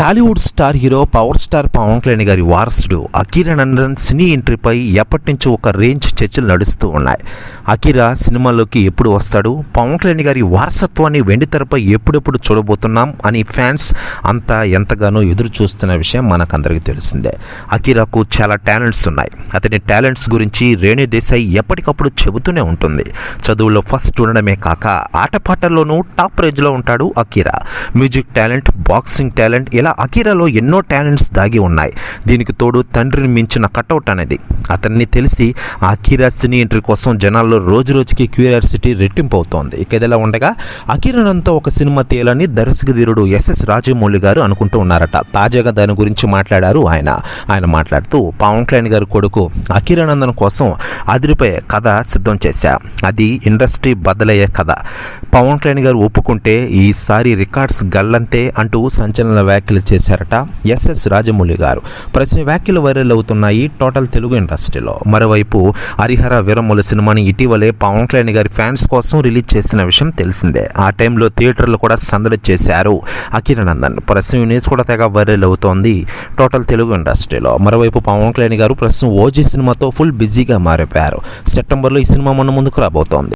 Tollywood star hero power star Pawan Kalyan గారి వారసుడు అకీరా నందన్ సినీ ఎంట్రీపై ఎప్పటి నుంచో ఒక రేంజ్ చర్చలు నడుస్తూ ఉన్నాయి. అకీరా సినిమాలోకి ఎప్పుడు వస్తాడు? పవన్ కళ్యాణ్ గారి వారసత్వాన్ని వెండితెరపై ఎప్పుడెప్పుడు చూడబోతున్నాం? అని ఫ్యాన్స్ అంతా ఎంతగానో ఎదురు చూస్తున్న విషయం మనకందరికీ తెలిసిందే. అకీరాకు చాలా టాలెంట్స్ ఉన్నాయి. అతని టాలెంట్స్ గురించి రేణు దేశాయ్ ఎప్పటికప్పుడు చెబుతూనే ఉంటుంది. చదువులో ఫస్ట్ ఉండడమే కాక ఆటపాటల్లోనూ టాప్ రేంజ్లో ఉంటాడు Akira music talent boxing talent ఇలా అకీరాలో ఎన్నో టాలెంట్స్ దాగి ఉన్నాయి. దీనికి తోడు తండ్రిని మించిన కటౌట్ అనేది. అతన్ని తెలిసి ఆ అకీరా సినీ ఎంట్రీ కోసం జనాల్లో రోజు రోజుకి క్యూరియాసిటీ రెట్టింపు అవుతోంది. ఇక ఇదిలా ఉండగా అకీరానంతా ఒక సినిమా తీయాలని దర్శకధీరుడు ఎస్ఎస్ రాజమౌళి గారు అనుకుంటూ ఉన్నారట. తాజాగా దాని గురించి మాట్లాడారు ఆయన. ఆయన మాట్లాడుతూ పవన్ కళ్యాణ్ గారి కొడుకు అఖిరానందన్ కోసం అదిరిపోయే కథ సిద్ధం చేశా. అది ఇండస్ట్రీ బదలయ్యే కథ. పవన్ కళ్యాణ్ గారు ఒప్పుకుంటే ఈసారి రికార్డ్స్ గల్లంతే అంటూ సంచలన వ్యాఖ్యలు చేశారట ఎస్ఎస్ రాజమౌళి గారు. ప్రశ్న వ్యాఖ్యలు వైరల్ అవుతున్నాయి టోటల్ తెలుగు ఇండస్ట్రీలో. మరోవైపు హరిహర వీరమ్మల సినిమాని ఇటీవలే పవన్ కళ్యాణ్ గారి ఫ్యాన్స్ కోసం రిలీజ్ చేసిన విషయం తెలిసిందే. ఆ టైంలో థియేటర్లు కూడా సందడి చేశారు అకిరానందన్ ప్రశ్న న్యూస్ కూడా తెగ వైరల్ అవుతోంది టోటల్ తెలుగు ఇండస్ట్రీలో. మరోవైపు పవన్ కళ్యాణ్ గారు ప్రస్తుతం ఓజీ సినిమాతో ఫుల్ బిజీగా మారిపోయారు. సెప్టెంబర్లో ఈ సినిమా మన ముందుకు రాబోతోంది.